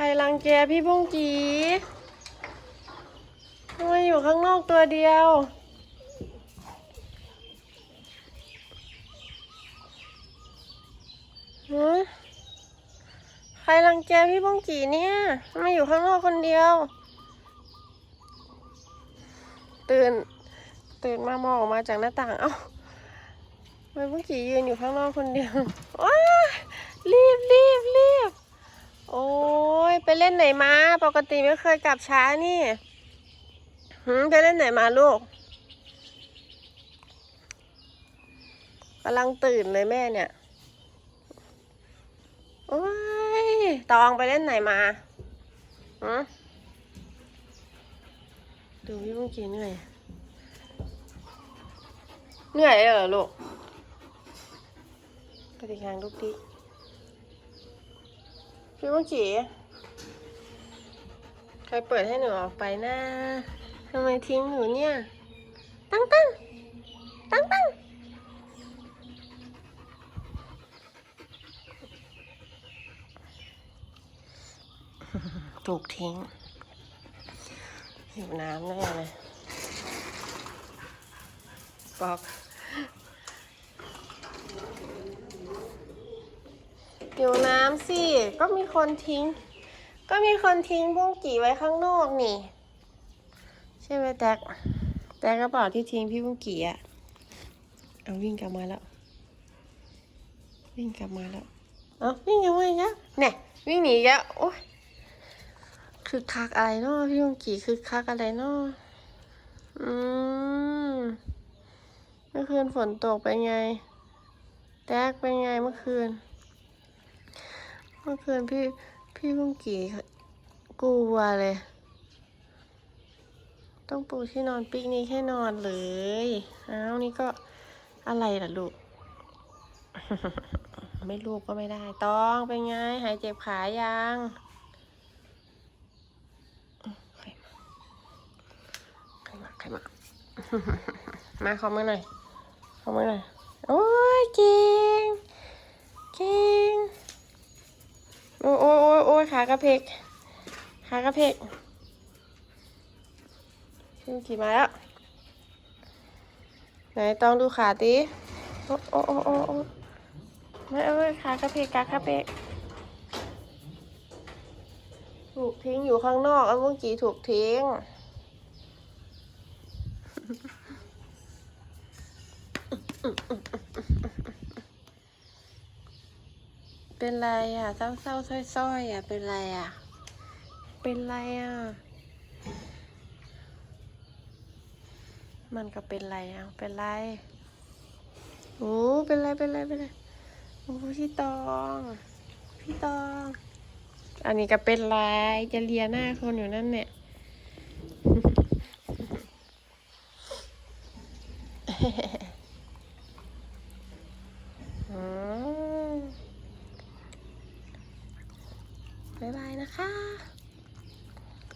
รรังแกพี่บุ้งกีทำไมอยู่ข้างนอกตัวเดียวฮะใครรังแกพี่บุ้งกีเนี่ยทำไมอยู่ข้างนอกคนเดียว ตื่น ตื่นมามองออกมาจากหน้าต่าง เอ้าทำไมบุ้งกียืนอยู่ข้างนอกคนเดียวว้ารีบรีบรีบ โอ้ยไปเล่นไหนมา ปกติไม่เคยกลับช้านี่หืมไปเล่นไหนมาลูกกำลังตื่นเลยแม่เนี่ย โอ้ย ตองไปเล่นไหนมาหืมดูพี่เมื่อกี้เหนื่อย เหนื่อยเลยเหรอลูกกระดิกางลูกดิก พี่เมื่อกี้ใครเปิดให้หนูออกไปนะทำไมทิ้งหนูเนี่ย ตั้งตั้งตั้งตั้งถูกทิ้งหิวน้ำแน่เลยบอก หิวน้ำสิ ก็มีคนทิ้ง ก็มีคนทิ้งบุ้งกี่ไว้ข้างนอกนี่ ใช่ไหมแจ็คแจ็กระเป๋าที่ทิ้งพี่บุ้งกี่อะเอาวิ่งกลับมาแล้ว วิ่งกลับมาแล้วเอาวิ่งกลับมาอีกแล้วเนี่ยวิ่งหนีอีกแล้วโอ๊ยคือคักอะไรเนาะพี่บุ้งกี่คือคักอะไรเนาะอืมเมื่อคืนฝนตกเป็นไงแจ็คเป็นไงเมื่อคืน เมื่อคืนพี่พี่บุ้งกี่กลัวเลย ต้องปูที่นอนปิกนี้แค่นอนเลยอ้าวนี่ก็อะไรล่ะลูก ไม่ลูกก็ไม่ได้ ต้องเป็นไง หายเจ็บขายังใครมาใครมาใครมามาขอมือหน่อยขอมือหน่อย โอ้ยเก่งเก่ง โอ้ยโอ้ ยขากระเพกขากระเพกขึ้นขี่มาแล้ว ไหนต้องดูขาตีโอ้โอ้โอ้โอ้ไม่เอาขากระเพกขากระเพกถูกทิ้งอยู่ข้างนอกเอาเมื่อกี้ถูกทิ้ง เป็นไรอะเศร้าเศร้าส้อยส้อยๆอะ เป็นไรอะ เป็นไรอะ มันก็เป็นไรอะ เป็นไร โอ้ เป็นไร เป็นไร เป็นไร โอ้พี่ตอง พี่ตอง อันนี้ก็เป็นไร จะเลียหน้าคนอยู่นั่นเนี่ยอื บ๊ายบายนะคะ